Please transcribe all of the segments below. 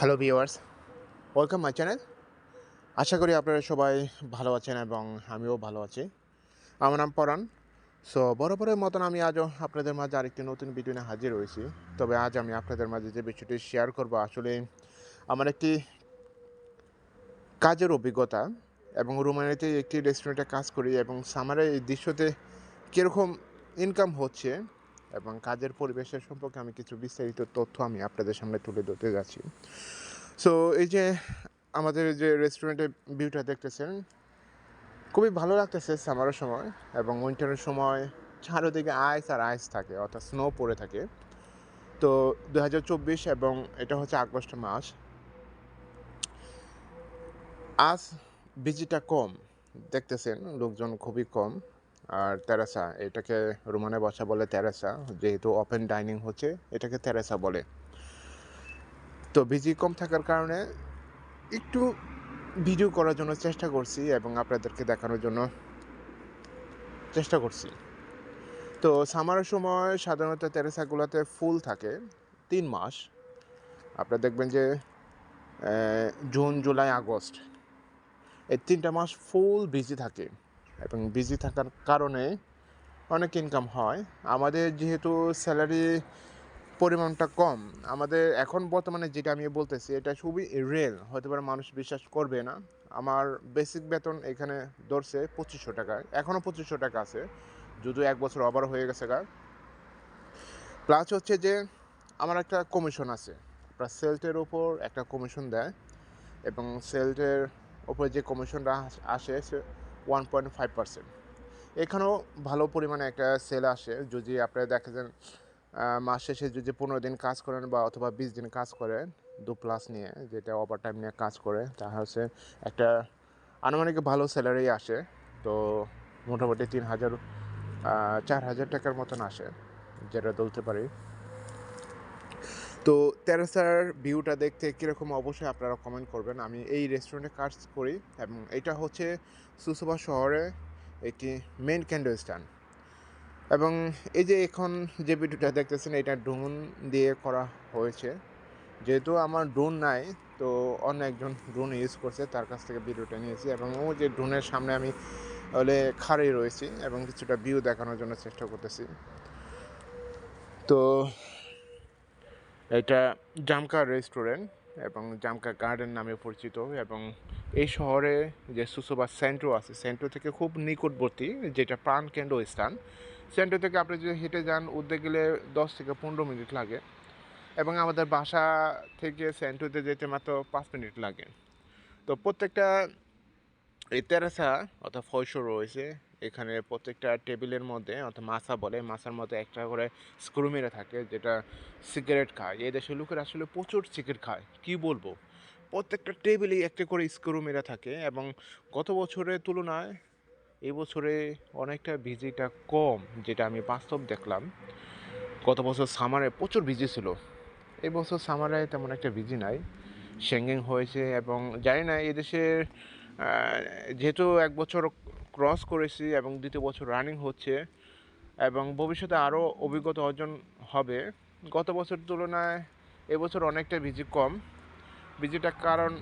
Hello viewers welcome my channel আশা করি আপনারা সবাই ভালো আছেন এবং আমিও ভালো আছি। আমার নাম পরাণ। সো বরাবরের মতন আমি আজও আপনাদের মাঝে আরেকটি নতুন ভিডিও নিয়ে হাজির হয়েছি। তবে আজ আমি আপনাদের মাঝে যে বিষয়টি শেয়ার করব, আসলে আমার একটি কাজের অভিজ্ঞতা এবং রোমানিতে একটি রেস্টুরেন্টে কাজ করি এবং সামারে এই দৃশ্যতে কীরকম ইনকাম হচ্ছে এবং কাজের পরিবেশের সম্পর্কে আমি কিছু বিস্তারিত তথ্য আমি আপনাদের সামনে তুলে ধরতে যাচ্ছি। সো এই যে আমাদের যে রেস্টুরেন্টের ভিউটা দেখতেছেন, খুবই ভালো লাগতেছে সামারের সময় এবং উইন্টারের সময় চারিদিকে আইস আর আইস থাকে, অর্থাৎ স্নো পড়ে থাকে। তো দু হাজার চব্বিশ এবং এটা হচ্ছে আগস্ট মাস। আজ ভিজিটা কম, দেখতেছেন, লোকজন খুবই কম। আর তেরাসা, এটাকে রোমানে ভাষা বলে তেরাসা, যেহেতু ওপেন ডাইনিং হচ্ছে, এটাকে তেরাসা বলে। তো ভিজি কম থাকার কারণে একটু ভিডিও করার জন্য চেষ্টা করছি এবং আপনাদেরকে দেখানোর জন্য চেষ্টা করছি। তো সামারের সময় সাধারণত তেরেসাগুলোতে ফুল থাকে, তিন মাস। আপনারা দেখবেন যে জুন, জুলাই, আগস্ট, এই তিনটা মাস ফুল বিজি থাকে। এবং বিজি থাকার কারণে অনেক ইনকাম হয়। আমাদের যেহেতু স্যালারি পরিমাণটা কম, আমাদের এখন বর্তমানে যেটা আমি বলতেছি, এটা খুবই রেল হয়তো পারে মানুষ বিশ্বাস করবে না। আমার বেসিক বেতন এখানে ধরছে পঁচিশশো টাকা এখনও পঁচিশশো টাকা আছে, যদিও এক বছর ওভার হয়ে গেছে গা। প্লাস হচ্ছে যে আমার একটা কমিশন আছে আপনার সেলটের উপর একটা কমিশন দেয়, এবং সেলটের উপরে যে কমিশনটা আসে ওয়ান পয়েন্ট ফাইভ পার্সেন্ট এখানেও ভালো পরিমাণে একটা সেল আসে। যদি আপনারা যান মাস শেষে যদি পনেরো দিন কাজ করেন বা অথবা বিশ দিন কাজ করেন, দু প্লাস নিয়ে যেটা ওভার টাইম নিয়ে কাজ করে তাহলে হচ্ছে একটা আনুমানিক ভালো স্যালারি আসে। তো মোটামুটি তিন হাজার চার হাজার টাকার মতন আসে, যেটা তুলতে পারি। তো তেরাসার ভিউটা দেখতে কীরকম অবশ্যই আপনারা কমেন্ট করবেন। আমি এই রেস্টুরেন্টে কাজ করি এবং এটা হচ্ছে সুসুবা শহরে একটি মেন ক্যান্ডো স্ট্যান্ড এবং এই যে এখন যে ভিডিওটা দেখতেছেন, এটা ড্রোন দিয়ে করা হয়েছে। যেহেতু আমার ড্রোন নাই, তো অন্য একজন ড্রোন ইউজ করছে, তার কাছ থেকে ভিডিওটা নিয়েছি এবং ও যে ড্রোনের সামনে আমি হলে খাড়াই রয়েছি এবং কিছুটা ভিউ দেখানোর জন্য চেষ্টা করতেছি। তো এটা জামকা রেস্টুরেন্ট এবং জামকা গার্ডেন নামে পরিচিত এবং এই শহরে যে সুসোবা সেন্ট্রো আছে, সেন্ট্রো থেকে খুব নিকটবর্তী, যেটা প্রাণকেন্দ্র স্থান। সেন্ট্রো থেকে আপনি যদি হেঁটে যান উদ্দে গেলে দশ থেকে পনেরো মিনিট লাগে এবং আমাদের বাসা থেকে সেন্ট্রোতে যেতে মাত্র পাঁচ মিনিট লাগে। তো প্রত্যেকটা এই তেরাসা অর্থাৎ ফয়সো রয়েছে এখানে প্রত্যেকটা টেবিলের মধ্যে অর্থাৎ মাছা বলে, মাছার মধ্যে একটা করে স্ক্রু মেরে থাকে যেটা সিগারেট খায়। এই দেশের লোকের আসলে প্রচুর সিগারেট খায়, কি বলব? প্রত্যেকটা টেবিলেই একটা করে স্ক্রু মেরে থাকে এবং গত বছরের তুলনায় এই বছরে অনেকটা ভিজিটা কম, যেটা আমি বাস্তব দেখলাম। গত বছর সামারে প্রচুর ভিজি ছিল। বছর সামারে তেমন একটা ভিজি নাই। সেঙ্গিং হয়েছে এবং জানি না এদেশের যেহেতু এক বছর ক্রস করেছি এবং দ্বিতীয় বছর রানিং হচ্ছে এবং ভবিষ্যতে আরও অভিজ্ঞতা অর্জন হবে। গত বছর তুলনায় এবছর অনেকটা ভিজি কম। ভিজিটার কারণ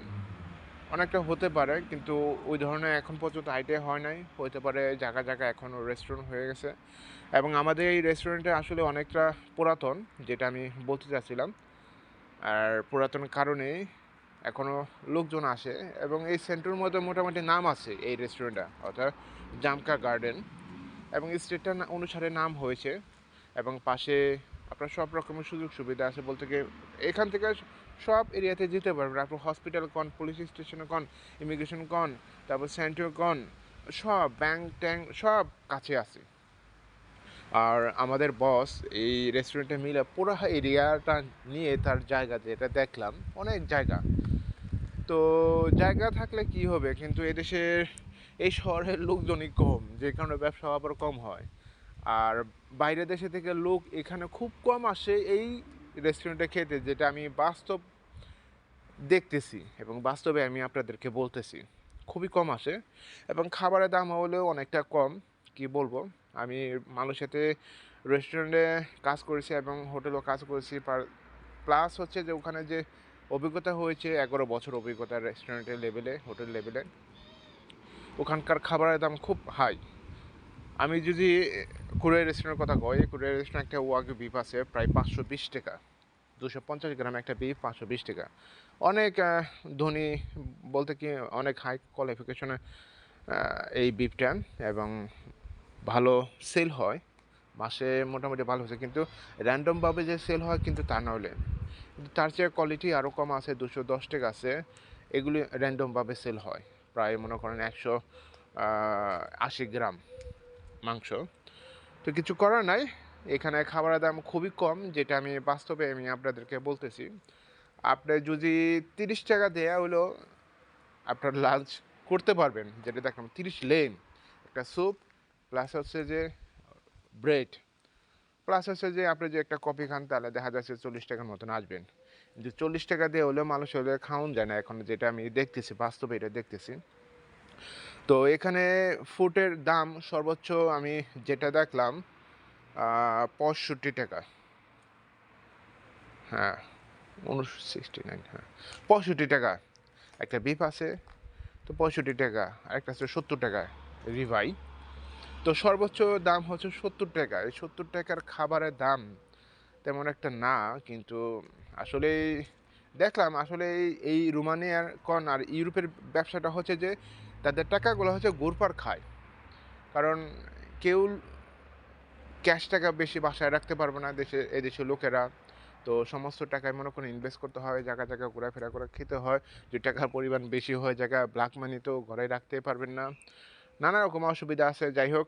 অনেকটা হতে পারে, কিন্তু ওই ধরনের এখন পর্যন্ত আইডিয়া হয় নাই। হতে পারে জায়গা জায়গা এখনও রেস্টুরেন্ট হয়ে গেছে। এবং আমাদের এই রেস্টুরেন্টে আসলে অনেকটা পুরাতন, যেটা আমি বলতে চাচ্ছিলাম। আর পুরাতন কারণে এখনও লোকজন আসে এবং এই সেন্টারের মধ্যে মোটামুটি নাম আছে এই রেস্টুরেন্টটা অর্থাৎ জামকা গার্ডেন এবং স্ট্রিটটা অনুসারে নাম হয়েছে এবং পাশে আপনার সব রকমের সুযোগ সুবিধা আছে বলতে গিয়ে এখান থেকে সব এরিয়াতে যেতে পারবেন। আপনি হসপিটাল কন পুলিশ স্টেশনে কন ইমিগ্রেশন কন, তারপর সেন্টার কন, সব ব্যাংক ট্যাঙ্ক সব কাছে আছে। আর আমাদের বস এই রেস্টুরেন্টে মিলে পুরো এরিয়াটা নিয়ে তার জায়গা যেটা দেখলাম, অনেক জায়গা। তো জায়গা থাকলে কি হবে? কিন্তু এদেশের এই শহরের লোকজনই কম, যে কারণে ব্যবসা আবার কম হয়। আর বাইরের দেশে থেকে লোক এখানে খুব কম আসে এই রেস্টুরেন্টে খেতে, যেটা আমি বাস্তব দেখতেছি এবং বাস্তবে আমি আপনাদেরকে বলতেছি। খুবই কম আসে এবং খাবারের দাম হলেও অনেকটা কম। কি বলব? আমি মানুষের সাথে রেস্টুরেন্টে কাজ করেছি এবং হোটেলও কাজ করেছি প্লাস হচ্ছে যে ওখানে যে অভিজ্ঞতা হয়েছে, এগারো বছর অভিজ্ঞতা রেস্টুরেন্টের লেভেলে হোটেল লেভেলে ওখানকার খাবারের দাম খুব হাই আমি যদি কুরিয়ার রেস্টুরেন্টের কথা কই, কুরিয়ার রেস্টুরেন্ট একটা ওয়াগি বিফ আছে, প্রায় পাঁচশো বিশ টাকা। দুশো পঞ্চাশ গ্রাম একটা বিফ পাঁচশো বিশ টাকা। অনেক ধনী, বলতে কি, অনেক হাই কোয়ালিফিকেশনে এই বিফটা এবং ভালো সেল হয়। মাসে মোটামুটি ভালো হয়েছে, কিন্তু র্যান্ডমভাবে যে সেল হয়, কিন্তু তা কিন্তু তার চেয়ে কোয়ালিটি আরও কম আছে, দুশো দশ টাকা আছে। এগুলি র্যান্ডমভাবে সেল হয়। প্রায় মনে করেন একশো আশি গ্রাম মাংস। তো কিছু করার নাই। এখানে খাবারের দাম খুবই কম, যেটা আমি বাস্তবে আমি আপনাদেরকে বলতেছি। আপনি যদি তিরিশ টাকা দেয়া হলো, আপনার লাঞ্চ করতে পারবেন। যেটা দেখলাম তিরিশ লেন একটা স্যুপ প্লাস হচ্ছে যে ব্রেড প্লাস হচ্ছে যে আপনি যে একটা কফি খান, তাহলে দেখা যাচ্ছে চল্লিশ টাকার মতন আসবেন। কিন্তু চল্লিশ টাকা দিয়ে হলেও মানুষ হলে খাওয়ান যায় না, এখন যেটা আমি দেখতেছি, বাস্তবে এটা দেখতেছি। তো এখানে ফুটের দাম সর্বোচ্চ আমি যেটা দেখলাম পঁয়ষট্টি টাকা। হ্যাঁ উনিশশো সিক্সটি নাইন হ্যাঁ। পঁয়ষট্টি টাকা, একটা বিফ আছে, তো পঁয়ষট্টি টাকা, আর একটা আছে সত্তর টাকা রিভাই তো সর্বোচ্চ দাম হচ্ছে সত্তর টাকা। এই সত্তর টাকার খাবারের দাম তেমন একটা না, কিন্তু আসলে দেখলাম, আসলে এই- রোমানিয়ার কন আর ইউরোপের ব্যবসাটা হচ্ছে যে, তাদের টাকাগুলো হচ্ছে গোরপার খায়। কারণ কেউ ক্যাশ টাকা বেশি বাসায় রাখতে পারবে না দেশে, এদেশের লোকেরা। তো সমস্ত টাকায় মনে করে ইনভেস্ট করতে হয়, জায়গা জায়গা ঘোরাফেরা করে খেতে হয়। যে টাকার পরিমাণ বেশি হয়, জায়গা ব্ল্যাক মানি তো ঘরে রাখতে পারবেন না। নানা রকম অসুবিধা আছে, যাই হোক।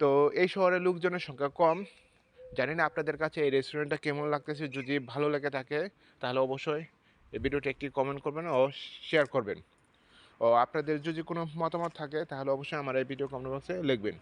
তো এই শহরে লোকজনের সংখ্যা কম। জানি না আপনাদের কাছে এই রেস্টুরেন্টটা কেমন লাগতেছে, যদি ভালো লেগে থাকে, তাহলে অবশ্যই এই ভিডিওটি একটি কমেন্ট করবেন ও শেয়ার করবেন। ও আপনাদের যদি কোনো মতামত থাকে, তাহলে অবশ্যই আমার এই ভিডিও কমেন্ট বক্সে লিখবেন।